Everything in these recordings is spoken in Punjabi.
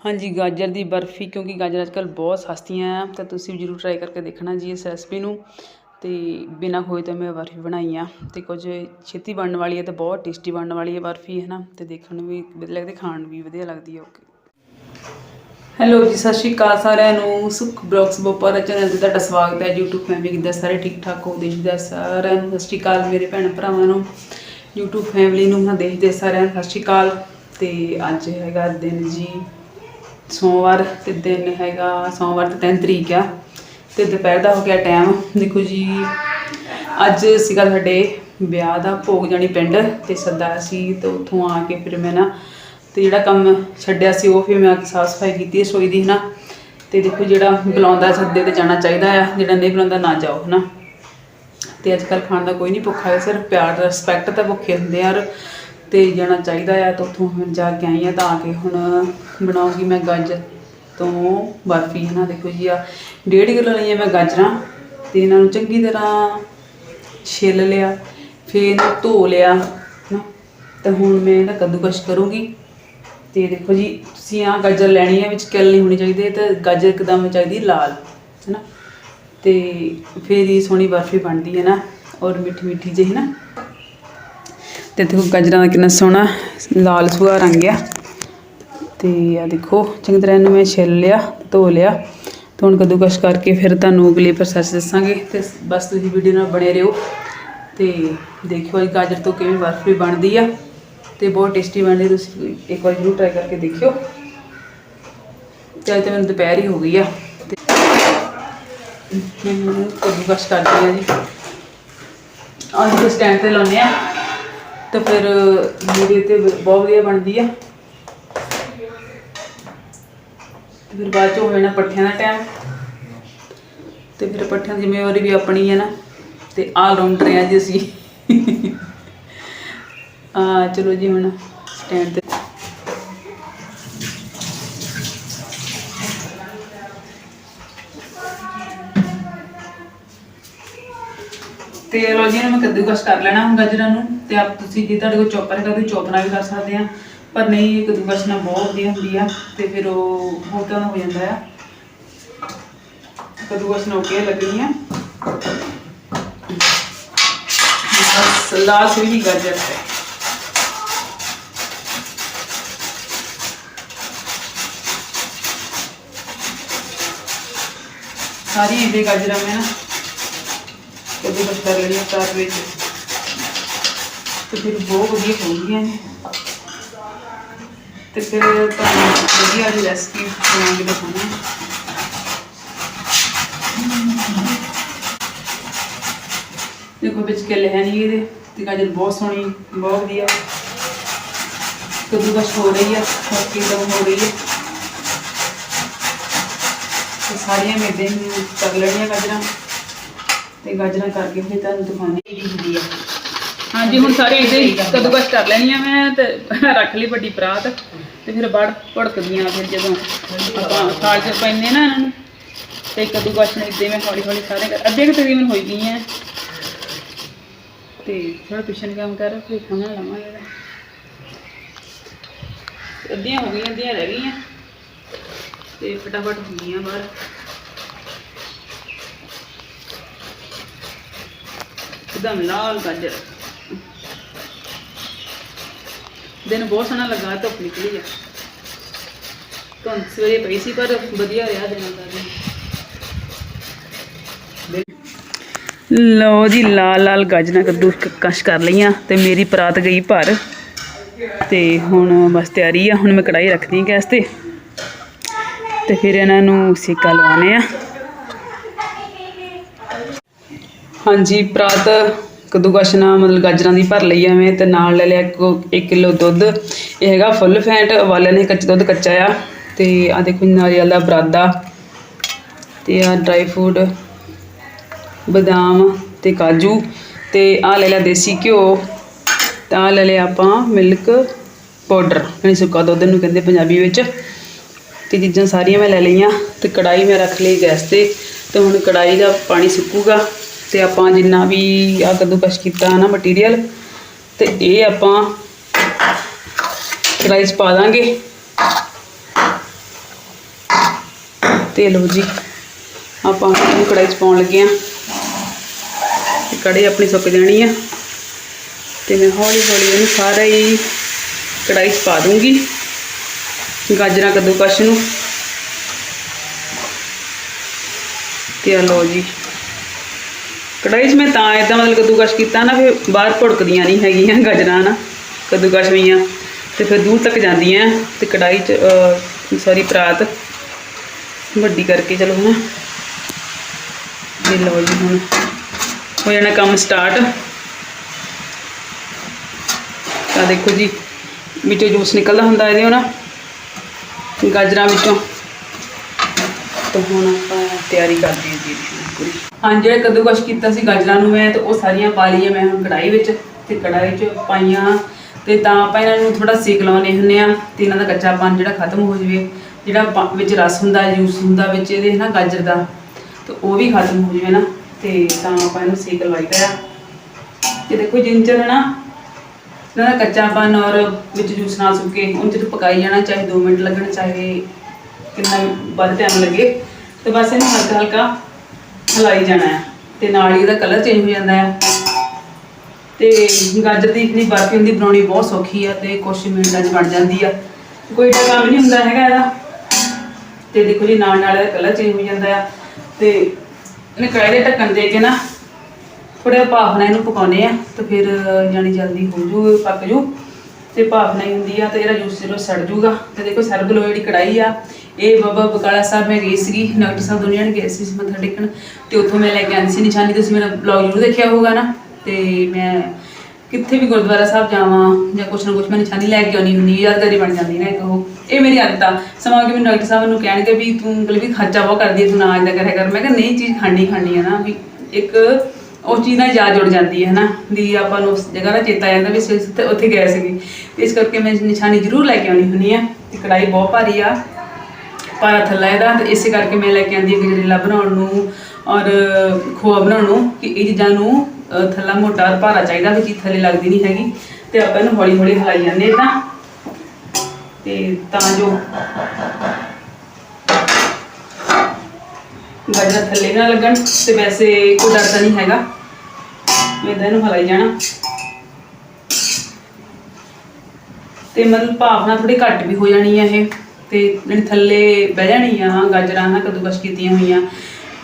ਹਾਂਜੀ, ਗਾਜਰ ਦੀ ਬਰਫੀ, ਕਿਉਂਕਿ ਗਾਜਰ ਅੱਜ ਕੱਲ੍ਹ ਬਹੁਤ ਸਸਤੀਆਂ ਆ, ਤਾਂ ਤੁਸੀਂ ਵੀ ਜ਼ਰੂਰ ਟਰਾਈ ਕਰਕੇ ਦੇਖਣਾ ਜੀ ਇਸ ਰੈਸਪੀ ਨੂੰ। ਅਤੇ ਬਿਨਾਂ ਖੋਏ ਤੋਂ ਮੈਂ ਬਰਫੀ ਬਣਾਈ ਆ ਅਤੇ ਕੁਝ ਛੇਤੀ ਬਣਨ ਵਾਲੀ ਹੈ ਤਾਂ ਬਹੁਤ ਟੇਸਟੀ ਬਣਨ ਵਾਲੀ ਹੈ ਬਰਫੀ ਹੈ ਨਾ ਅਤੇ ਦੇਖਣ ਨੂੰ ਵੀ ਵਧੀਆ ਲੱਗਦੀ, ਖਾਣ ਵੀ ਵਧੀਆ ਲੱਗਦੀ ਹੈ ਓਕੇ ਹੈਲੋ ਜੀ, ਸਤਿ ਸ਼੍ਰੀ ਅਕਾਲ ਸਾਰਿਆਂ ਨੂੰ। ਸੁਖ ਬਲੌਗਸ ਬੋਪਰ ਚੈਨਲ ਤੇ ਤੁਹਾਡਾ ਸਵਾਗਤ ਹੈ। YouTube ਫੈਮਿਲੀ ਕਿੱਦਾਂ ਸਾਰੇ ਠੀਕ ਠਾਕ ਹੋ? ਦੇਸ਼ ਦਾ ਸਾਰਿਆਂ ਨੂੰ ਸਤਿ ਸ਼੍ਰੀ ਅਕਾਲ, ਮੇਰੇ ਭੈਣ ਭਰਾਵਾਂ ਨੂੰ। YouTube ਫੈਮਿਲੀ ਨੂੰ ਮੈਂ ਦੇਖਦੇ ਸਾਰਿਆਂ ਨੂੰ ਸਤਿ ਸ਼੍ਰੀ ਅਕਾਲ। ਤੇ ਅੱਜ ਹੈਗਾ ਦਿਨ ਜੀ ਸੋਮਵਾਰ ਤੇ ਦਿਨ ਹੈਗਾ, ਸੋਮਵਾਰ ਤੇ 3 ਤਰੀਕ ਆ, ਤੇ ਦੁਪਹਿਰ ਦਾ ਹੋ ਗਿਆ ਟਾਈਮ ਦੇਖੋ ਜੀ, ਅੱਜ ਸੀਗਾ ਸਾਡੇ ਵਿਆਹ ਦਾ ਭੋਗ ਜਾਣੀ ਪਿੰਡ, ਤੇ ਸੱਦਾ ਸੀ ਤੇ ਉੱਥੋਂ ਆ ਕੇ ਫਿਰ ਮੈਂ ਨਾ ਤੇ ਜਿਹੜਾ ਕੰਮ ਛੱਡਿਆ ਸੀ, ਉਹ ਫਿਰ ਮੈਂ ਆ ਕੇ ਸਾਫ਼ ਸਫ਼ਾਈ ਕੀਤੀ ਰਸੋਈ ਦੀ, ਹਨਾ। ਤੇ ਦੇਖੋ ਜਿਹੜਾ ਬੁਲਾਉਂਦਾ ਸੱਦੇ ਤੇ ਜਾਣਾ ਚਾਹੀਦਾ ਆ, ਜਿਹੜਾ ਨਹੀਂ ਬੁਲਾਉਂਦਾ, ਨਾ ਜਾਓ, ਹਨਾ। ਤੇ ਅੱਜ ਕੱਲ੍ਹ ਖਾਣ ਦਾ ਕੋਈ ਨਹੀਂ ਭੁੱਖਾ ਹੈ, ਸਿਰਫ ਪਿਆਰ ਰਿਸਪੈਕਟ ਤਾਂ ਭੁੱਖੇ ਹੁੰਦੇ ਆ ਔਰ ਤੇ ਜਾਣਾ ਚਾਹੀਦਾ ਆ ਤਾਂ ਉੱਥੋਂ ਹੁਣ ਜਾ ਕੇ ਆਈ ਆ ਤਾਂ ਆ ਕੇ ਹੁਣ ਬਣਾਉਂਗੀ ਮੈਂ ਗਾਜਰ ਤੋਂ ਬਰਫੀ, ਹਨਾ ਦੇਖੋ ਜੀ ਆ ਡੇਢ ਕਿਲੋ ਲਈਆਂ ਮੈਂ ਗਾਜਰਾਂ ਤੇ ਇਹਨਾਂ ਨੂੰ ਚੰਗੀ ਤਰ੍ਹਾਂ ਛਿੱਲ ਲਿਆ, ਫਿਰ ਇਹਨੂੰ ਧੋ ਲਿਆ ਨਾ ਤਾਂ ਹੁਣ ਮੈਂ ਇਹਦਾ ਕੱਦੂਕਸ਼ ਕਰੂੰਗੀ। ਤੇ ਦੇਖੋ ਜੀ, ਤੁਸੀਂ ਆ ਗਾਜਰ ਲੈਣੀ ਹੈ ਵਿੱਚ ਕਿੱਲ ਨਹੀਂ ਹੋਣੀ ਚਾਹੀਦੀ ਤੇ ਗਾਜਰ ਇੱਕਦਮ ਚਾਹੀਦੀ ਲਾਲ, ਹੈਨਾ ਤੇ ਫਿਰ ਹੀ ਸੋਹਣੀ ਬਰਫੀ ਬਣਦੀ ਹੈ ਨਾ, ਔਰ ਮਿੱਠੀ ਮਿੱਠੀ ਜਿਹੀ ਨਾ ਤੇ ਦੇਖੋ ਗਾਜਰਾਂ ਦਾ ਕਿੰਨਾ ਸੋਹਣਾ ਲਾਲ ਸੁਆ ਰੰਗ ਆ। ਤੇ ਆ ਦੇਖੋ, ਚੰਗੀ ਤਰ੍ਹਾਂ ਇਹਨੂੰ ਮੈਂ ਛਿੱਲ ਲਿਆ, ਧੋ ਲਿਆ। ਤੇ ਹੁਣ ਕੱਦੂਕਸ਼ ਕਰਕੇ ਫਿਰ ਤੁਹਾਨੂੰ ਅਗਲੀ ਪ੍ਰੋਸੈਸ ਦੱਸਾਂਗੇ। ਤੇ ਬਸ ਤੁਸੀਂ ਵੀਡੀਓ ਨਾਲ ਬਣੇ ਰਹੋ। ਤੇ ਦੇਖਿਓ ਅੱਜ ਗਾਜਰ ਤੋਂ ਕਿਵੇਂ ਬਰਫੀ ਬਣਦੀ ਆ। ਤੇ ਬਹੁਤ ਟੇਸਟੀ ਬਣਦੀ ਤੁਸੀਂ ਇੱਕ ਵਾਰ ਜ਼ਰੂਰ ਟਰਾਈ ਕਰਕੇ ਦੇਖਿਓ। ਤੇ ਅੱਜ ਤਾਂ ਮੈਨੂੰ ਦੁਪਹਿਰ ਹੀ ਹੋ ਗਈ ਆ। ਮੈਨੂੰ ਮੈਂ ਕੱਦੂਕਸ਼ ਕਰਦੀ ਆ ਜੀ। ਅੱਜ ਸਟੈਂਡ ਤੇ ਲਾਉਂਦੇ ਆ। ਤੇ ਫਿਰ ਵੀਡੀਓ ਤੇ ਬਹੁਤ ਵਧੀਆ ਬਣਦੀ ਆ। ਤੇ ਫਿਰ ਬਾਅਦ ਚ ਹੋ ਜਾਣਾ ਪੱਠਿਆਂ ਦਾ ਟਾਈਮ। ਤੇ ਫਿਰ ਪੱਠਿਆਂ ਦੀ ਜ਼ਿੰਮੇਵਾਰੀ ਵੀ ਆਪਣੀ ਹੈ ਨਾ, ਤੇ ਆਲ ਰਾਊਂਡਰ ਆ ਜੀ ਅਸੀਂ। ਆ ਚਲੋ ਜੀ ਹੁਣ ਸਟੈਂਡ ਤੇ ਤੇ ਲੋ ਜੀ, ਇਹਨੂੰ ਮੈਂ ਕੱਦੂਕਸ ਕਰ ਲੈਣਾ ਹੁਣ ਗਾਜਰਾਂ ਨੂੰ ਤੇ ਆਪ ਤੁਸੀਂ ਜੇ ਤੁਹਾਡੇ ਕੋਲ ਚੌਪਰ ਹੈਗਾ, ਤੁਸੀਂ ਚੌਪ ਵੀ ਕਰ ਸਕਦੇ ਆ। ਪਰ ਨਹੀਂ, ਇਹ ਕੱਦੂਕਸ ਨਾਲ ਬਹੁਤ ਵਧੀਆ ਹੁੰਦੀ ਆ ਤੇ ਫਿਰ ਉਹ ਹੋਰ ਤਰ੍ਹਾਂ ਹੋ ਜਾਂਦਾ ਆ। ਕੱਦੂਕਸ ਨਾਲ ਓਕੇ ਲੱਗਣੀ ਆ। ਬਸ, ਲਾਲ ਸੀ ਗਾਜਰ। ਹੈ ਸਾਰੀ ਇਹਦੇ ਗਾਜਰਾਂ ਮੈਂ ਨਾ। ਕਦੇ ਬਸ ਕਰ ਲੈਣੀ ਵਿੱਚ। ਤੇ ਫਿਰ ਬਹੁਤ ਵਧੀਆ ਹੋਣਗੀਆਂ ਨੇ। ਤੇ ਫਿਰ ਤੁਹਾਨੂੰ ਵਧੀਆ ਜਿਹੀ ਰੈਸਪੀ ਬਣਾ ਕੇ ਦਿਖਾਉਣਾ ਦੇਖੋ, ਵਿੱਚ ਕੇਲੇ ਹੈ ਨਹੀਂ ਇਹਦੇ, ਤੇ ਗਾਜਰ ਬਹੁਤ ਸੋਹਣੀ, ਬਹੁਤ ਵਧੀਆ। ਕਦੋਂ ਬਸ ਹੋ ਰਹੀ ਹੈ ਬਾਕੀ ਤਾਂ ਹੋ ਰਹੀ ਹੈ ਸਾਰੀਆਂ ਮੇਦੇ ਨੂੰ ਕਰ ਲੈਣੀਆਂ ਗਾਜਰਾਂ। ਤੇ ਗਾਜਰਾਂ ਕਰਕੇ ਫਿਰ ਤੁਹਾਨੂੰ ਦਿਖਾਉਣੀ ਹੁੰਦੀ ਆ। ਹਾਂਜੀ, ਹੁਣ ਸਾਰੇ ਇਹਦੇ ਕਦੂਕਸ ਕਰ ਲੈਣੀਆਂ ਮੈਂ ਤੇ ਰੱਖ ਲਈ ਵੱਡੀ ਪਰਾਤ ਤੇ ਫਿਰ ਬੜ ਭੜਕਦੀਆਂ ਫਿਰ ਜਦੋਂ ਆਪਾਂ ਸਾਲ ਚ ਪੈਂਦੇ ਨਾ ਇਹਨਾਂ ਨੂੰ, ਤੇ ਕਦੂਕਸ ਨੇ ਇਦਾਂ ਮੈਂ ਹੌਲੀ ਹੌਲੀ ਸਾਰੇ ਕਰ- ਅੱਧੇ ਕੁ ਤਕਰੀਬਨ ਹੋਈ ਗਈਆਂ ਤੇ ਥੋੜਾ ਪਿਛਣ ਕੰਮ ਕਰ, ਫਿਰ ਖਾਣਾ ਲਾਵਾਂਗੇ ਇਹਦਾ। ਅੱਧੀਆਂ ਹੋ ਗਈਆਂ, ਅੱਧੀਆਂ ਰਹਿ ਗਈਆਂ। ਤੇ ਫਟਾਫਟ ਹੋ ਗਈਆਂ ਬਾਹਰ। ਇੱਕਦਮ ਲਾਲ ਗਾਜਰ ਦਿਨ ਬਹੁਤ ਸੋਹਣਾ ਲੱਗਾ, ਧੁੱਪ ਨਿਕਲੀ ਆ। ਧੁੰਦ ਸਵੇਰੇ ਪਈ ਸੀ, ਪਰ ਵਧੀਆ ਰਿਹਾ ਦਿਨ ਦਾ ਦਿਨ। ਲਓ ਜੀ, ਲਾਲ ਲਾਲ ਗਾਜਰਾਂ ਕੱਦੂ ਕਸ਼ ਕਰ ਲਈਆਂ ਤੇ ਮੇਰੀ ਪਰਾਤ ਗਈ ਭਰ। ਤੇ ਹੁਣ ਬਸ ਤਿਆਰੀ ਆ, ਹੁਣ ਮੈਂ ਕੜਾਈ ਰੱਖਦੀ ਗੈਸ ਤੇ। ਤੇ ਫਿਰ ਇਹਨਾਂ ਨੂੰ ਸੇਕਾ ਲਵਾਉਣੇ ਆ। ਹਾਂਜੀ, ਪ੍ਰਾਤ ਕੱਦੂਕਸ਼ ਨਾਲ ਮਤਲਬ ਗਾਜਰਾਂ ਦੀ ਭਰ ਲਈ ਆ ਮੈਂ ਤੇ ਨਾਲ ਲੈ ਲਿਆ 1 ਕਿਲੋ ਦੁੱਧ। ਇਹ ਹੈਗਾ ਫੁੱਲ ਫੈਂਟ ਵਾਲਿਆਂ ਨੇ ਕੱਚਾ ਦੁੱਧ ਕੱਚਾ ਆ। ਤੇ ਆ ਦੇਖੋ ਨਾਰੀਅਲ ਦਾ ਬਰਾਦਾ ਤੇ ਆ ਡਰਾਈ ਫਰੂਟ ਬਦਾਮ ਤੇ ਕਾਜੂ ਤੇ ਆ ਲੈ ਲਿਆ ਦੇਸੀ ਘਿਓ। ਤਾਂ ਆ ਲੈ ਲਿਆ ਆਪਾਂ ਮਿਲਕ ਪਾਊਡਰ ਯਾਨੀ ਸੁੱਕਾ ਦੁੱਧ ਨੂੰ ਕਹਿੰਦੇ ਪੰਜਾਬੀ ਵਿੱਚ। ਤੇ ਚੀਜ਼ਾਂ ਸਾਰੀਆਂ ਮੈਂ ਲੈ ਲਈਆਂ ਤੇ ਕੜਾਈ ਮੈਂ ਰੱਖ ਲਈ ਗੈਸ ਤੇ। ਤੇ ਹੁਣ ਕੜਾਈ ਦਾ ਪਾਣੀ ਸੁੱਕੂਗਾ। ਤੇ ਆਪਾਂ ਜਿੰਨਾ ਵੀ ਆ ਕੱਦੂਕਸ਼ ਕੀਤਾ ਨਾ ਮਟੀਰੀਅਲ ਤੇ ਇਹ ਆਪਾਂ ਕੜਾਈ 'ਚ ਪਾ ਦਾਂਗੇ। ਤੇ ਲਓ ਜੀ, ਆਪਾਂ ਹੁਣ ਇਹਨੂੰ ਕੜਾਈ 'ਚ ਪਾਉਣ ਲੱਗੇ ਆ ਤੇ ਕੜੀ ਆਪਣੀ ਸੁੱਕ ਜਾਣੀ ਆ। ਤੇ ਮੈਂ ਹੌਲੀ ਹੌਲੀ ਇਹਨੂੰ ਸਾਰਾ ਹੀ ਕੜਾਈ 'ਚ ਪਾ ਦੂੰਗੀ ਗਾਜਰਾਂ ਕੱਦੂਕਸ਼ ਨੂੰ। ਤੇ ਲਓ ਜੀ। ਕੜਾਈ 'ਚ ਮੈਂ ਤਾਂ ਇਦਾਂ ਮਤਲਬ ਕੱਦੂਕਸ਼ ਕੀਤਾ ਨਾ ਫਿਰ ਬਾਹਰ ਭੁੜਕਦੀਆਂ ਨਹੀਂ ਹੈਗੀਆਂ ਗਾਜਰਾਂ ਨਾ, ਕੱਦੂਕਸ਼ ਹੋਈਆਂ ਤੇ ਫਿਰ ਦੂਰ ਤੱਕ ਜਾਂਦੀਆਂ, ਤੇ ਕੜਾਈ 'ਚ ਸੌਰੀ ਪਰਾਤ, ਵੱਡੀ ਕਰਕੇ ਚਲੋ ਹਨਾ। ਇਹ ਲਓ ਜੀ ਹੁਣ, ਹੋ ਜਾਣਾ ਕੰਮ ਸਟਾਰਟ ਤਾਂ ਦੇਖੋ ਜੀ, ਵਿੱਚੋਂ ਜੂਸ ਨਿਕਲਦਾ ਹੁੰਦਾ ਇਹਦੇ ਨਾ ਗਾਜਰਾਂ ਵਿੱਚੋਂ। ਤਾਂ ਹੁਣ ਆਪਾਂ ਤਿਆਰੀ ਕਰਦੇ ਹਾਂ ਜੀ। ਪੂਰੀ ਹਾਂ ਜਿਹੜੇ ਕੱਦੂਕਸ਼ ਕੀਤਾ ਸੀ ਗਾਜਰਾਂ ਨੂੰ ਮੈਂ ਤੇ ਉਹ ਸਾਰੀਆਂ ਪਾ ਲਈਆਂ ਮੈਂ ਹੁਣ ਕੜਾਈ ਵਿੱਚ ਤੇ ਕੜਾਈ 'ਚ ਪਾਈਆਂ ਤੇ ਤਾਂ ਆਪਾਂ ਇਹਨਾਂ ਨੂੰ ਥੋੜਾ ਸੇਕ ਲਾਉਣੇ ਹੁੰਨੇ ਆ ਤੇ ਇਹਨਾਂ ਦਾ ਕੱਚਾਪਨ ਜਿਹੜਾ ਖਤਮ ਹੋ ਜਾਵੇ, ਜਿਹੜਾ ਵਿੱਚ ਰਸ ਹੁੰਦਾ, ਜੂਸ ਹੁੰਦਾ ਵਿੱਚ ਇਹਦੇ ਨਾ ਗਾਜਰ ਦਾ, ਤੇ ਉਹ ਵੀ ਖਤਮ ਹੋ ਜਾਵੇ ਨਾ, ਤੇ ਤਾਂ ਆਪਾਂ ਇਹਨੂੰ ਸੇਕ ਲਵਾਈਦਾ ਆ। ਤੇ ਦੇਖੋ ਜਿੰਜਰ ਹੈ ਨਾ ਇਹਨਾਂ ਦਾ ਕੱਚਾਪਨ ਔਰ ਵਿੱਚ ਜੂਸ ਨਾ ਸੁੱਕੇ ਉਹਨੂੰ ਜਦੋਂ ਪਕਾਈ ਜਾਣਾ ਚਾਹੇ 2 ਮਿੰਟ ਲੱਗਣ, ਚਾਹੇ ਕਿੰਨਾ ਵੱਧ ਟਾਈਮ ਲੱਗੇ, ਤੇ ਬਸ ਇਹਨੂੰ ਹਲਕਾ ਹਲਕਾ ਹਲਾਈ ਜਾਣਾ ਹੈ ਤੇ ਨਾਲ ਹੀ ਇਹਦਾ ਕਲਰ ਚੇਂਜ ਹੋ ਜਾਂਦਾ ਹੈ। ਤੇ ਗਾਜਰ ਦੀ ਜਿਹੜੀ ਬਰਫੀ ਹੁੰਦੀ, ਬਣਾਉਣੀ ਬਹੁਤ ਸੌਖੀ ਆ ਤੇ ਕੁਛ ਮਿੰਟਾਂ 'ਚ ਬਣ ਜਾਂਦੀ ਆ। ਕੋਈ ਏਡਾ ਕੰਮ ਨਹੀਂ ਹੁੰਦਾ ਹੈਗਾ ਇਹਦਾ। ਤੇ ਦੇਖੋ ਜੀ, ਨਾਲ ਨਾਲ ਇਹਦਾ ਕਲਰ ਚੇਂਜ ਹੋ ਜਾਂਦਾ ਆ। ਤੇ ਇਹਨੇ ਦੇ ਢੱਕਣ ਦੇ ਕੇ ਨਾ ਥੋੜਾ ਭਾਫ ਨਾਲ ਇਹਨੂੰ ਪਕਾਉਨੇ ਆ ਤੇ ਫਿਰ ਜਾਨੀ ਜਲਦੀ ਹੋ ਜੂ, ਪੱਕ ਜੂ। ਤੇ ਭਾਫ ਨਹੀਂ ਹੁੰਦੀ ਆ ਤੇ ਇਹਦਾ ਜੂਸ ਜਦੋਂ ਸੜ ਜੂਗਾ। ਤੇ ਦੇਖੋ ਸਰਬ ਲੋ ਜਿਹੜੀ ਕੜਾਈ ਆ। ਇਹ ਬਾਬਾ ਬਕਾਲਾ ਸਾਹਿਬ ਮੈਂ ਗਈ ਸੀਗੀ, ਡਾਕਟਰ ਸਾਹਿਬ ਦੁਨੀਆ ਨੇ ਗਏ ਸੀ ਮੱਥਾ ਟੇਕਣ। ਤੇ ਉੱਥੋਂ ਮੈਂ ਲੈ ਕੇ ਆਂਦੀ ਸੀ ਨਿਸ਼ਾਨੀ, ਤੁਸੀਂ ਮੇਰਾ ਬਲੌਗ ਜ਼ਰੂਰ ਦੇਖਿਆ ਹੋਊਗਾ ਨਾ। ਤੇ ਮੈਂ ਕਿੱਥੇ ਵੀ ਗੁਰਦੁਆਰਾ ਸਾਹਿਬ ਜਾਵਾਂ ਜਾਂ ਕੁਛ ਨਾ ਕੁਛ, ਮੈਂ ਨਿਸ਼ਾਨੀ ਲੈ ਕੇ ਆਉਣੀ ਹੁੰਦੀ ਯਾਦਗਾਰੀ ਬਣ ਜਾਂਦੀ ਨਾ ਇੱਕ ਉਹ। ਇਹ ਮੇਰੀ ਆਦਤ ਆ। ਸਮਾਂ ਕਿ ਮੈਨੂੰ ਡਾਕਟਰ ਸਾਹਿਬ ਨੂੰ ਕਹਿਣਗੇ ਵੀ ਤੂੰ ਮਤਲਬ ਵੀ ਖਰਚਾ ਬਹੁਤ ਕਰਦੀ ਹੈ ਤੂੰ ਨਾ ਇਦਾਂ ਕਰਿਆ ਕਰ। ਮੈਂ ਕਿਹਾ, ਨਹੀਂ ਚੀਜ਼ ਖਾਣੀ ਖਾਣੀ ਹੈ ਨਾ ਵੀ ਇੱਕ ਉਹ ਚੀਜ਼ ਨਾਲ ਯਾਦ ਜੁੜ ਜਾਂਦੀ ਹੈ ਨਾ ਵੀ ਆਪਾਂ ਨੂੰ ਉਸ ਜਗ੍ਹਾ ਦਾ ਚੇਤਾ ਆ ਜਾਂਦਾ ਵੀ ਅਸੀਂ ਉੱਥੇ ਉੱਥੇ ਗਏ ਸੀਗੇ। ਇਸ ਕਰਕੇ ਮੈਂ ਨਿਸ਼ਾਨੀ ਜ਼ਰੂਰ ਲੈ ਕੇ ਆਉਣੀ ਹੁੰਦੀ ਆ ਤੇ ਕੜਾਈ ਬਹੁਤ ਭਾਰੀ ਆ ਭਾਰਾ ਥੱਲਾ ਇਹਦਾ ਤੇ ਇਸੇ ਕਰਕੇ ਮੈਂ ਲੈ ਕੇ ਆਂਦੀ ਹਾਂ ਗਜਰੇਲਾ ਬਣਾਉਣ ਨੂੰ ਔਰ ਖੋਆ ਬਣਾਉਣ ਨੂੰ ਕਿ ਇਹ ਚੀਜ਼ਾਂ ਨੂੰ ਅਹ, ਥੱਲਾ ਮੋਟਾ ਭਾਰਾ ਚਾਹੀਦਾ ਵੀ ਚੀਜ਼ ਥੱਲੇ ਲੱਗਦੀ ਨਹੀਂ ਹੈਗੀ। ਤੇ ਆਪਾਂ ਇਹਨੂੰ ਹੌਲੀ ਹੌਲੀ ਹਿਲਾਈ ਜਾਂਦੇ ਤਾਂ। ਤੇ ਤਾਂ ਜੋ ਗਾਜਰਾਂ ਥੱਲੇ ਨਾ ਲੱਗਣ ਤੇ ਵੈਸੇ ਕੋਈ ਡਰ ਤਾਂ ਨਹੀਂ ਹੈਗਾ। ਮੈਂ ਤਾਂ ਇਹਨੂੰ ਹਲਾਈ ਜਾਣਾ। ਤੇ ਮਤਲਬ ਭਾਵਨਾ ਥੋੜੀ ਘੱਟ ਵੀ ਹੋ ਜਾਣੀ ਆ ਇਹ। ਤੇ ਜਿਹੜੀ ਥੱਲੇ ਬਹਿ ਜਾਣੀ ਆ ਗਾਜਰਾਂ ਨਾ ਕਦੂਕਸ਼ ਕੀਤੀਆਂ ਹੋਈਆਂ।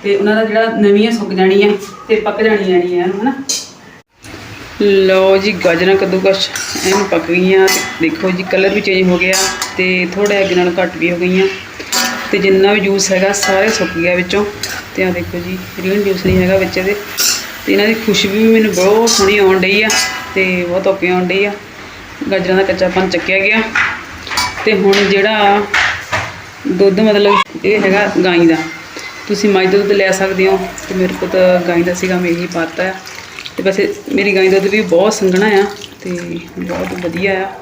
ਤੇ ਉਹਨਾਂ ਦਾ ਜਿਹੜਾ ਨਵੀਆਂ ਸੁੱਕ ਜਾਣੀ ਆ, ਤੇ ਪੱਕ ਜਾਣੀ ਜਾਣੀ ਆ ਇਹਨੂੰ, ਹਨਾ? ਲਓ ਜੀ, ਗਾਜਰਾਂ, ਕਦੂਕਸ਼ ਐਨ ਪੱਕ ਗਈਆਂ। ਦੇਖੋ ਜੀ, ਕਲਰ ਵੀ ਚੇਂਜ ਹੋ ਗਿਆ ਤੇ ਥੋੜਾ ਅੱਗੇ ਨਾਲ ਘੱਟ ਵੀ ਹੋ ਗਈਆਂ। ਤੇ ਜਿੰਨਾ ਵੀ ਜੂਸ ਹੈਗਾ ਸਾਰੇ ਸੁੱਕ ਗਿਆ ਵਿੱਚੋਂ। ਤੇ ਆ ਦੇਖੋ ਜੀ ਰੀਅਲ ਜੂਸ ਨਹੀਂ ਹੈਗਾ ਵਿੱਚ ਇਹਦੇ। ਤੇ ਇਹਨਾਂ ਦੀ ਖੁਸ਼ਬੂ ਵੀ ਮੈਨੂੰ ਬਹੁਤ ਸੋਹਣੀ ਆਉਣ ਡਈ ਆ ਤੇ ਬਹੁਤ ਔਪੀ ਆਉਣ ਡਈ ਆ। ਗਾਜਰਾਂ ਦਾ ਕੱਚਾਪਨ ਚੱਕਿਆ ਗਿਆ। ਤੇ ਹੁਣ ਜਿਹੜਾ ਦੁੱਧ ਮਤਲਬ ਇਹ ਹੈਗਾ ਗਾਂ ਦਾ। ਤੁਸੀਂ ਮਾਈ ਦਾ ਦੁੱਧ ਲੈ ਸਕਦੇ ਹੋ। ਤੇ ਮੇਰੇ ਕੋਲ ਤਾਂ ਗਾਂ ਦਾ ਸੀਗਾ, ਮੈਂ ਇਹੀ ਪਾਤਾ ਆ। ਤੇ ਵੈਸੇ ਮੇਰੀ ਗਾਂ ਦਾ ਦੁੱਧ ਵੀ ਬਹੁਤ ਸੰਘਣਾ ਆ ਤੇ ਬਹੁਤ ਵਧੀਆ ਆ।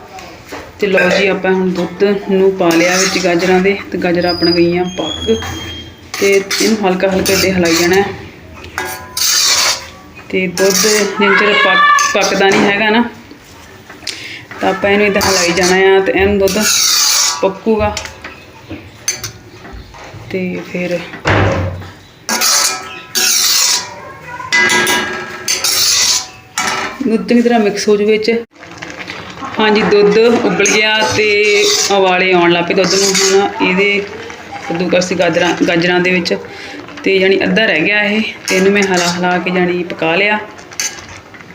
ਤੇ ਲਓ ਜੀ, ਆਪਾਂ ਹੁਣ ਦੁੱਧ ਨੂੰ ਪਾ ਲਿਆ ਵਿੱਚ ਗਾਜਰਾਂ ਦੇ, ਤੇ ਗਾਜਰਾਂ ਆਪਣਾ ਗਈਆਂ ਪੱਕ। ਤੇ ਇਹਨੂੰ ਹਲਕਾ ਹਲਕਾ ਦੇ ਹਲਾਈ ਜਾਣਾ ਤੇ ਦੁੱਧ ਜਿੰਨਾ ਪੱਕਦਾ ਨਹੀਂ ਹੈਗਾ ਨਾ, ਤਾਂ ਆਪਾਂ ਇਹਨੂੰ ਇਦਾਂ ਹਲਾਈ ਜਾਣਾ ਆ ਤੇ ਇਹਨੂੰ ਦੁੱਧ ਪੱਕੂਗਾ। ਤੇ ਫਿਰ ਦੁੱਧ ਚੰਗੀ ਤਰ੍ਹਾਂ ਮਿਕਸ ਹੋ ਜੂ ਵਿੱਚ? ਹਾਂਜੀ, ਦੁੱਧ ਉਬਲ ਗਿਆ ਤੇ ਉਬਾਲੇ ਆਉਣ ਲੱਗ ਪਏ ਦੁੱਧ ਨੂੰ ਹੁਣ ਇਹਦੇ ਕੱਦੂਕਸ ਗਾਜਰਾਂ ਗਾਜਰਾਂ ਦੇ ਵਿੱਚ ਤੇ ਜਾਣੀ ਅੱਧਾ ਰਹਿ ਗਿਆ ਇਹ, ਤੇ ਇਹਨੂੰ ਮੈਂ ਹਲਾ ਹਲਾ ਕੇ ਜਾਣੀ ਪਕਾ ਲਿਆ।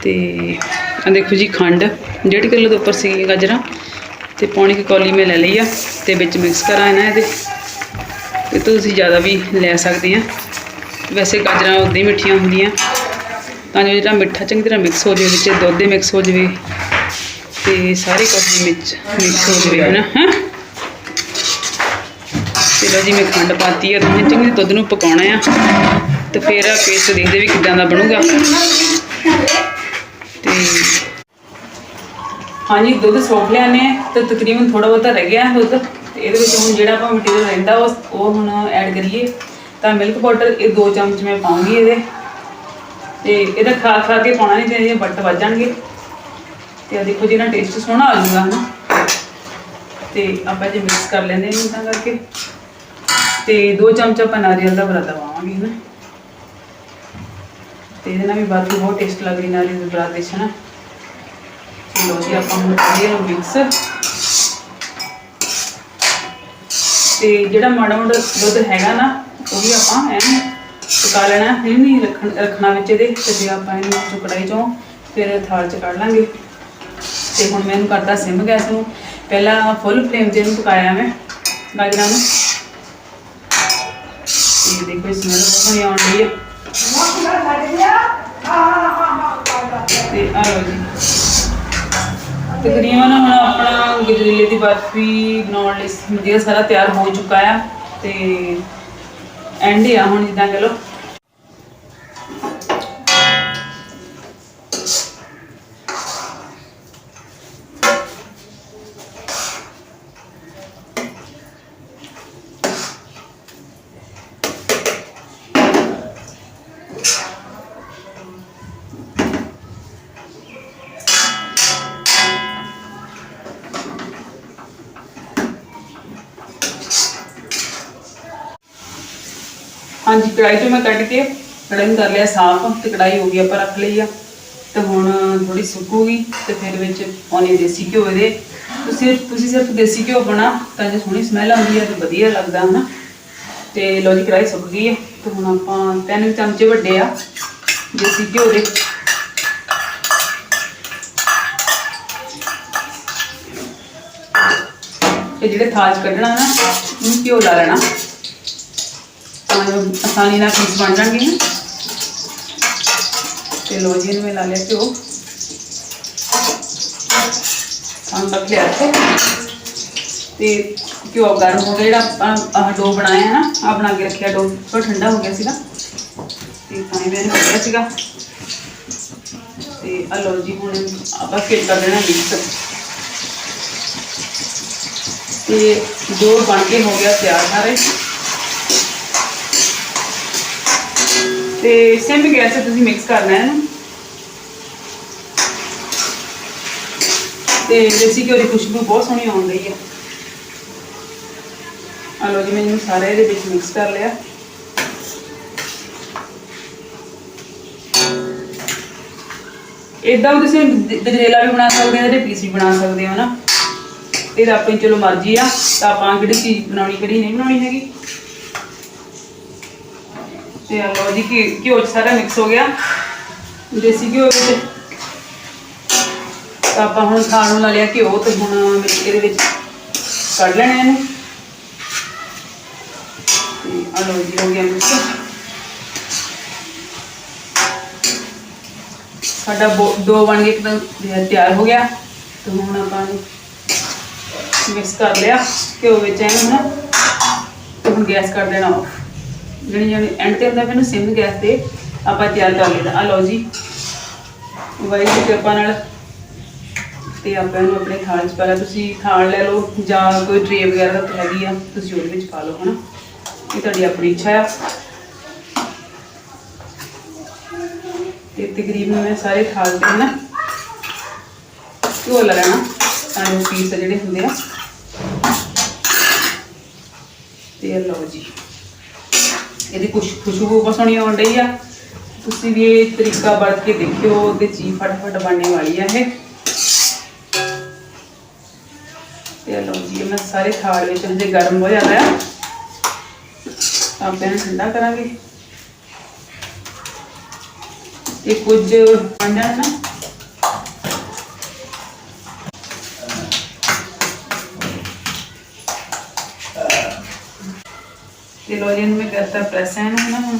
ਤੇ ਆ ਦੇਖੋ ਜੀ ਖੰਡ, ਡੇਢ ਕਿਲੋ ਦੇ ਉੱਪਰ ਸੀ ਗਾਜਰਾਂ। ਤੇ ਪੌਣੀ ਕੁ ਕੌਲੀ ਮੈਂ ਲੈ ਲਈ ਆ ਤੇ ਵਿੱਚ ਮਿਕਸ ਕਰਾਂ ਇਹਨਾਂ ਇਹਦੇ। ਇਹ ਤੋਂ ਤੁਸੀਂ ਜ਼ਿਆਦਾ ਵੀ ਲੈ ਸਕਦੇ ਆ। ਵੈਸੇ ਗਾਜਰਾਂ ਉਦਾਂ ਹੀ ਮਿੱਠੀਆਂ ਹੁੰਦੀਆਂ। ਤਾਂ ਜੋ ਜਿਹੜਾ ਮਿੱਠਾ ਚੰਗੀ ਤਰ੍ਹਾਂ ਮਿਕਸ ਹੋ ਜਾਵੇ, ਵਿੱਚ ਦੁੱਧ ਦੇ ਮਿਕਸ ਹੋ ਜਾਵੇ। ਤੇ ਸਾਰੇ ਕੁਝ ਦੇ ਵਿੱਚ ਮਿਕਸ ਹੋ ਜਾਵੇ ਹੈ ਨਾ ਹਾਂ ਤੇ ਜੀ ਮੈਂ ਖੰਡ ਪਾਤੀ ਆ ਤੇ ਹੁਣ ਦੁੱਧ ਨੂੰ ਪਕਾਉਣਾ ਆ। ਤੇ ਫਿਰ ਆ ਪੇਸਟ ਦੇਖਦੇ ਵੀ ਕਿੱਦਾਂ ਦਾ ਬਣੂਗਾ। ਤੇ ਹਾਂਜੀ, ਦੁੱਧ ਸੋਖ ਲਿਆ ਨੇ, ਤੇ ਤਕਰੀਬਨ ਥੋੜਾ ਬਹੁਤਾ ਰਹਿ ਗਿਆ ਦੁੱਧ। ਤੇ ਇਹਦੇ ਵਿੱਚ ਹੁਣ ਜਿਹੜਾ ਆਪਾਂ ਮਟੀਰੀਅਲ ਰਹਿੰਦਾ ਉਹ ਹੁਣ ਐਡ ਕਰੀਏ। ਤਾਂ ਮਿਲਕ ਪਾਊਡਰ ਇਹ ਦੋ ਚਮਚ ਮੈਂ ਪਾਉਂਗੀ ਇਹਦੇ। ਤੇ ਇਹਦਾ ਖਾ ਖਾ ਕੇ ਪਾਉਣਾ ਨਹੀਂ ਚਾਹੀਦਾ, ਬੱਟ ਵੱਜ ਜਾਣਗੇ। ਤੇ ਆ ਦੇਖੋ ਜੀ ਨਾ ਟੇਸਟ ਸੋਹਣਾ ਆ ਜਾਊਗਾ, ਹਨਾ? ਤੇ ਆਪਾਂ ਜੇ ਮਿਕਸ ਕਰ ਲੈਂਦੇ ਹਾਂ ਇਦਾਂ ਕਰਕੇ। ਤੇ 2 ਚਮਚ ਆਪਾਂ ਨਾਰੀਅਲ ਦਾ ਬਰਾਦਾ ਪਾਵਾਂਗੇ ਹਨਾ? ਤੇ ਇਹਦੇ ਨਾਲ ਵੀ ਬਰਫੀ ਬਹੁਤ ਟੇਸਟ ਲੱਗ ਰਹੀ ਨਾਰੀਅਲ ਦੇ ਬਰਾਦੇ 'ਚ ਨਾ ਚਲੋ ਜੀ, ਆਪਾਂ ਹੁਣ ਕਰੀਏ ਨੂੰ ਮਿਕਸ ਤੇ ਜਿਹੜਾ ਮਾੜਾ ਮੋਟਾ ਦੁੱਧ ਹੈਗਾ ਨਾ, ਉਹ ਵੀ ਆਪਾਂ ਐਨ ਪਕਾ ਲੈਣਾ। ਫਿਰ ਨਹੀਂ ਰੱਖਣ, ਰੱਖਣਾ ਵਿੱਚ ਇਹਦੇ, ਤੇ ਜੇ ਆਪਾਂ ਇਹਨੂੰ ਚੋਂ ਕੜਾਈ ਚੋਂ ਫਿਰ ਥਾਲ 'ਚ ਕੱਢ ਲਾਂਗੇ। ਤੇ ਹੁਣ ਮੈਂ ਇਹਨੂੰ ਕਰਦਾ ਸਿਮ ਗੈਸ ਨੂੰ। ਪਹਿਲਾਂ ਫੁੱਲ ਫਲੇਮ 'ਤੇ ਇਹਨੂੰ ਪਕਾਇਆ ਮੈਂ ਗਾਜਰਾਂ ਨੂੰ। ਇਹ ਦੇਖੋ ਸਮੈਲ ਬਹੁਤ ਸੋਹਣੀ ਆਉਣ ਡਈ ਹੈ ਤੇ ਆ ਲਓ ਜੀ। ਤਕਰੀਬਨ ਹੁਣ ਆਪਣਾ ਗਜਰੇਲੇ ਦੀ ਬਰਫੀ ਬਣਾਉਣ ਲਈ ਮਟੀਰੀਅਲ ਸਾਰਾ ਤਿਆਰ ਹੋ ਚੁੱਕਾ ਆ। ਤੇ ਐਂਡ ਆ ਹੁਣ ਜਿੱਦਾਂ ਕਹ ਲਓ। ਹਾਂਜੀ ਕੜਾਈ ਤੋਂ ਮੈਂ ਕੱਢ ਕੇ ਕੜਾਈ ਨੂੰ ਕਰ ਲਿਆ, ਸਾਫ਼ ਤੇ ਕੜਾਈ ਹੋ ਗਈ, ਆਪਾਂ ਰੱਖ ਲਈ ਆ। ਤੇ ਹੁਣ ਥੋੜੀ ਸੁੱਕੂਗੀ ਤੇ ਫਿਰ ਵਿੱਚ ਪਾਉਣੀ ਦੇਸੀ ਘਿਓ ਇਹਦੇ। ਤੁਸੀਂ ਤੁਸੀਂ ਸਿਰਫ ਦੇਸੀ ਘਿਓ ਬਣਾ ਤਾਂ ਜੇ ਸੋਹਣੀ ਸਮੈਲ ਆਉਂਦੀ ਹੈ ਤੇ ਵਧੀਆ ਲੱਗਦਾ, ਹਨਾ? ਤੇ ਲੋ ਜੀ ਕੜਾਈ ਸੁੱਕ ਗਈ ਹੈ ਤੇ ਹੁਣ ਆਪਾਂ ਤਿੰਨ ਚਮਚੇ ਵੱਡੇ ਆ, ਦੇਸੀ ਘਿਓ ਦੇ। ਤੇ ਜਿਹੜੇ ਥਾਲ ਕੱਢਣਾ ਨਾ, ਉਹਨੂੰ ਘਿਓ ਲਾ ਲੈਣਾ। ਆਸਾਨੀ ਨਾਲ ਪੀਸ ਬਣ ਜਾਣਗੇ ਨਾ। ਤੇ ਲੋ ਜੀ, ਇਹਨੂੰ ਮੈਂ ਲਾ ਲਿਆ ਘਿਓ। ਹਾਂ ਰੱਖ ਲਿਆ ਇੱਥੇ ਤੇ ਘਿਓ ਗਰਮ ਹੋ ਗਿਆ, ਜਿਹੜਾ ਆਪਾਂ ਆਹ ਡੋ ਬਣਾਇਆ ਨਾ ਆ ਬਣਾ ਕੇ ਰੱਖਿਆ ਡੋ ਥੋੜਾ ਠੰਡਾ ਹੋ ਗਿਆ ਸੀਗਾ। ਤੇ ਪਾਣੀ ਮੈंने ਕੱਢਿਆ ਸੀਗਾ। ਤੇ ਆ ਲੋ ਜੀ, ਹੁਣ ਆਪਾਂ ਫਿਰ ਕਰ ਦੇਣਾ ਮਿਕਸ ਤੇ ਡੋ ਬਣ ਕੇ ਹੋ ਗਿਆ ਤਿਆਰ ਸਾਰੇ। ਤੇ ਸਿਮ ਗੈਸ ਤੇ ਤੁਸੀਂ ਮਿਕਸ ਕਰਨਾ ਹੈ ਤੇ ਦੇਸੀ ਘਿਓ ਦੀ ਖੁਸ਼ਬੂ ਬਹੁਤ ਸੋਹਣੀ ਆਉਣ ਰਹੀ ਹੈ ਆ ਲਓ ਜੀ ਮੈਂ ਸਾਰੇ ਇਹਦੇ ਵਿੱਚ ਮਿਕਸ ਕਰ ਲਿਆ। ਇਦਾਂ ਵੀ ਤੁਸੀਂ ਗਜਰੇਲਾ ਵੀ ਬਣਾ ਸਕਦੇ ਹੋ ਤੇ ਪੀਸ ਵੀ ਬਣਾ ਸਕਦੇ ਹੋ ਨਾ। ਇਹ ਤਾਂ ਆਪਣੀ ਚਲੋ ਮਰਜ਼ੀ ਆ, ਤਾਂ ਆਪਾਂ ਕਿਹੜੀ ਚੀਜ਼ ਬਣਾਉਣੀ, ਕਿਹੜੀ ਨਹੀਂ ਬਣਾਉਣੀ ਹੈਗੀ। ਤੇ ਆ ਲਓ ਜੀ ਘੀ, ਘਿਓ ਚ ਸਾਰਾ ਮਿਕਸ ਹੋ ਗਿਆ। ਦੇਸੀ ਘਿਓ ਵਿੱਚ ਤਾਂ ਆਪਾਂ ਹੁਣ ਖਾਣ ਨੂੰ ਲਾ ਲਿਆ ਘਿਓ ਤੇ ਹੁਣ ਵਿੱਚ ਇਹਦੇ ਵਿੱਚ ਕੱਢ ਲੈਣਾ ਇਹਨੂੰ। ਤੇ ਆ ਲਓ ਜੀ, ਹੋ ਗਿਆ ਮਿਕਸ ਸਾਡਾ ਦੋ ਡੋ ਬਣ ਕੇ ਇੱਕਦਮ ਤਿਆਰ ਹੋ ਗਿਆ। ਤੇ ਹੁਣ ਆਪਾਂ ਮਿਕਸ ਕਰ ਲਿਆ ਘਿਓ ਵਿੱਚ ਇਹਨੂੰ ਹੁਣ। ਗੈਸ ਕਰ ਦੇਣਾ ਆਫ ਜਿਹੜੀ ਜਿਹੜੀ ਐਂਡ ਤੇ ਹੁੰਦਾ ਮੈਨੂੰ ਸਿਮ ਗੈਸ ਤੇ ਆਪਾਂ ਤਿਆਰ ਕਰ ਲੈਣਾ ਆ ਲਓ ਜੀ। ਵਾਈ ਦੀ ਕਿਰਪਾ ਨਾਲ ਤੇ ਆਪਾਂ ਇਹਨੂੰ ਆਪਣੇ ਥਾਲ 'ਚ ਪਾ ਲਿਆ। ਤੁਸੀਂ ਥਾਲ ਲੈ ਲਓ ਜਾਂ ਕੋਈ ਟਰੇ ਵਗੈਰਾ ਤਾਂ ਹੈਗੀ ਆ, ਤੁਸੀਂ ਉਹਦੇ ਵਿੱਚ ਪਾ ਲਓ, ਹਨਾ? ਇਹ ਤੁਹਾਡੀ ਆਪਣੀ ਇੱਛਾ ਆ। ਤੇ ਤਕਰੀਬਨ ਮੈਂ ਸਾਰੇ ਥਾਲ ਤੇ ਨਾ ਘਿਓ ਲਗਾਣਾ ਤਾਂ ਜੋ ਪੀਸ ਜਿਹੜੇ ਹੁੰਦੇ ਆ। ਤੇ ਲਓ ਜੀ। ਇਹਦੀ ਖੁਸ਼ ਖੁਸ਼ਬੂ ਬਹੁਤ ਸੋਹਣੀ ਆਉਣ ਰਹੀ ਆ। ਤੁਸੀਂ ਵੀ ਇਹ ਤਰੀਕਾ ਵਰਤ ਕੇ ਦੇਖਿਓ ਤੇ ਚੀਜ਼ ਫਟਾਫਟ ਬਣਨੇ ਵਾਲੀ ਆ ਇਹ। ਤੇ ਲਓ ਜੀ ਮੈਂ ਸਾਰੇ ਥਾਲ ਵਿੱਚ ਹਜੇ ਗਰਮ ਹੋ ਜਾਣਾ ਆ। ਆਪਾਂ ਇਹਨੂੰ ਠੰਡਾ ਕਰਾਂਗੇ। ਤੇ ਕੁਝ ਬਣ ਨਾ। ਤੇ ਜੀ ਇਹਨੂੰ ਮੈਂ ਕਰਤਾ ਪ੍ਰੈਸ ਹੈ ਨਾ ਹੁਣ।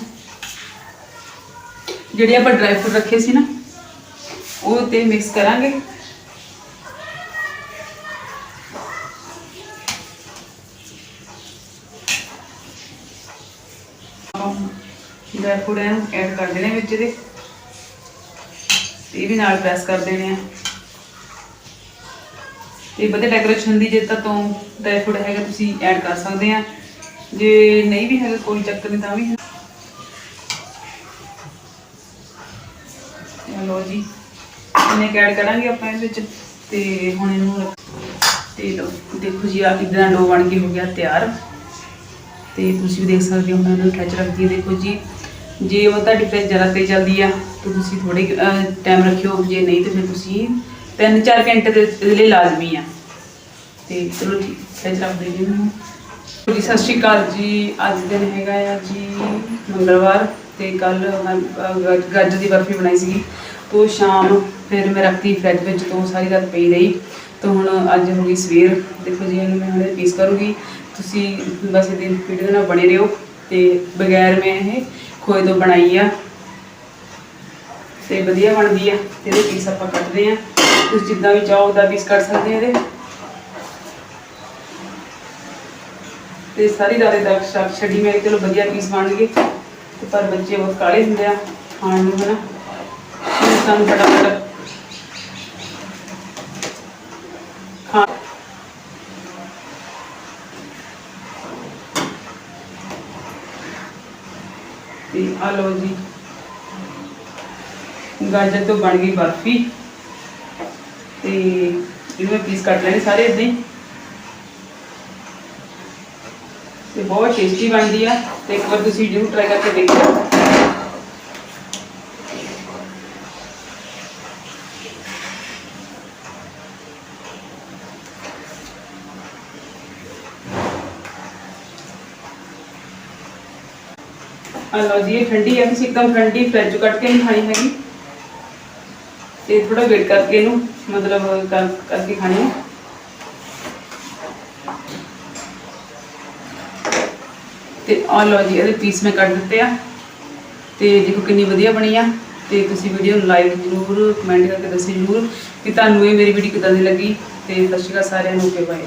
ਜਿਹੜੇ ਆਪਾਂ ਡਰਾਈ ਫਰੂਟ ਰੱਖੇ ਸੀ ਨਾ, ਉਹ ਤੇ ਮਿਕਸ ਕਰਾਂਗੇ। ਡਰਾਈ ਫਰੂਟ ਇਹਨੂੰ ਐਡ ਕਰ ਦੇਣੇ ਵਿੱਚ ਇਹਦੇ। ਇਹ ਵੀ ਨਾਲ ਪ੍ਰੈਸ ਕਰ ਦੇਣੇ ਆ। ਤੇ ਵਧੀਆ ਡੈਕੋਰੇਸ਼ਨ ਦੀ ਜੇ ਤਾਂ ਤੋਂ ਡਰਾਈ ਫਰੂਟ ਹੈਗਾ, ਤੁਸੀਂ ਐਡ ਕਰ ਸਕਦੇ ਆ। ਜੇ ਨਹੀਂ ਵੀ ਹੈਗਾ ਕੋਈ ਚੱਕਰ ਨਹੀਂ, ਤਾਂ ਵੀ ਲੋ ਜੀ ਇਹਨੇ ਐਡ ਕਰਾਂਗੇ ਆਪਾਂ ਇਹਦੇ ਵਿੱਚ ਤੇ ਹੁਣ ਇਹਨੂੰ ਤੇ ਲੋ ਦੇਖੋ ਜੀ ਆ ਇਦਾਂ ਡੋ ਬਣ ਕੇ ਹੋ ਗਿਆ ਤਿਆਰ। ਤੇ ਤੁਸੀਂ ਵੀ ਦੇਖ ਸਕਦੇ ਹੋ, ਮੈਂ ਇਹਨਾਂ ਨੂੰ ਰੱਖਦੀ ਹਾਂ। ਦੇਖੋ ਜੀ, ਜੇ ਉਹ ਤੁਹਾਡੀ ਫ੍ਰਿਜ ਜ਼ਿਆਦਾ ਤੇਜ਼ ਚੱਲਦੀ ਆ, ਤਾਂ ਤੁਸੀਂ ਥੋੜੇ ਟਾਈਮ ਰੱਖਿਓ। ਜੇ ਨਹੀਂ, ਤਾਂ ਫਿਰ ਤੁਸੀਂ 3-4 ਘੰਟੇ ਦੇ ਲਈ ਲਾਜ਼ਮੀ ਆ। ਤੇ ਚਲੋ ਜੀ ਫ੍ਰਿਜ ਰੱਖ ਦਿੰਦੀ ਹਾਂ ਜੀ, ਸਤਿ ਸ਼੍ਰੀ ਅਕਾਲ ਜੀ। ਅੱਜ ਦਿਨ ਹੈਗਾ ਆ ਜੀ ਮੰਗਲਵਾਰ ਤੇ ਕੱਲ ਮੈਂ ਗਾਜਰ ਦੀ ਬਰਫੀ ਬਣਾਈ ਸੀਗੀ। ਤੋਂ ਸ਼ਾਮ ਫਿਰ ਮੈਂ ਰੱਖਤੀ ਫ੍ਰਿਜ ਵਿੱਚ, ਤੋਂ ਸਾਰੀ ਰਾਤ ਪਈ ਰਹੀ। ਤਾਂ ਹੁਣ ਅੱਜ ਹੋ ਗਈ ਸਵੇਰ। ਦੇਖੋ ਜੀ, ਇਹਨੂੰ ਮੈਂ ਹੁਣੇ ਪੀਸ ਕਰੂੰਗੀ। ਤੁਸੀਂ ਬਸ ਇਹਦੀ ਵੀਡੀਓ ਦੇ ਨਾਲ ਬਣੇ ਰਹੋ। ਤੇ ਬਗੈਰ ਮੈਂ ਇਹ ਖੋਏ ਤੋਂ ਬਣਾਈ ਆ। ਤੇ ਵਧੀਆ ਬਣਦੀ ਆ। ਤੇ ਇਹਦੇ ਪੀਸ ਆਪਾਂ ਕੱਟਦੇ ਆ। ਤੁਸੀਂ ਜਿੱਦਾਂ ਵੀ ਚਾਹੋ ਉਹਦਾ ਪੀਸ ਕੱਟ ਸਕਦੇ ਆ ਇਹਦੇ। ਤੇ ਸਾਰੀ ਰਾਤ ਤੱਕ ਛੱਡ ਛੱਡੀ ਮੈਂ ਚਲੋ ਵਧੀਆ ਪੀਸ ਬਣ ਗਏ ਤੇ ਪਰ ਬੱਚੇ ਬਹੁਤ ਕਾਲੇ ਹੁੰਦੇ ਆ ਖਾਣ ਨੂੰ, ਹਨਾ? ਫਿਰ ਸਾਨੂੰ ਫਟਾਫਟ ਖਾ ਤੇ ਆ ਲਓ ਜੀ। ਗਾਜਰ ਤੋਂ ਬਣ ਗਈ ਬਰਫੀ। ਤੇ ਇਹਨੂੰ ਮੈਂ ਪੀਸ ਕੱਟ ਲੈਣੇ ਸਾਰੇ ਇਦਾਂ ਹੀ ਤੇ ਬਹੁਤ ਟੇਸਟੀ ਬਣਦੀ ਆ, ਤੇ ਇੱਕ ਵਾਰ ਤੁਸੀਂ ਜ਼ਰੂਰ ਟਰਾਈ ਕਰਕੇ ਦੇਖਿਓ। ਲਓ ਜੀ, ਇਹ ਠੰਡੀ ਹੈ ਤੁਸੀਂ ਇੱਕਦਮ ਠੰਡੀ ਫ੍ਰਿਜ ਕੱਟ ਕੇ ਨਹੀਂ ਖਾਣੀ ਹੈਗੀ। ਤੇ ਥੋੜਾ ਵੇਟ ਕਰਕੇ ਇਹਨੂੰ, ਮਤਲਬ ਕਰ ਕਰਕੇ ਖਾਣੀ ਹੈ ਤੇ ਆ ਲਓ ਜੀ, ਇਹਦੇ ਪੀਸ ਮੈਂ ਕੱਟ ਦਿੱਤੇ ਆ। ਤੇ ਦੇਖੋ ਕਿੰਨੀ ਵਧੀਆ ਬਣੀ ਆ। ਤੇ ਤੁਸੀਂ ਵੀਡੀਓ ਨੂੰ ਲਾਈਕ ਜ਼ਰੂਰ ਕਮੈਂਟ ਕਰਕੇ ਦੱਸਿਓ ਜ਼ਰੂਰ ਕਿ ਤੁਹਾਨੂੰ ਇਹ ਮੇਰੀ ਵੀਡੀਓ ਕਿੱਦਾਂ ਦੀ ਲੱਗੀ। ਤੇ ਸਤਿ ਸ਼੍ਰੀ ਅਕਾਲ ਸਾਰਿਆਂ ਨੂੰ ਓਕੇ ਬਾਏ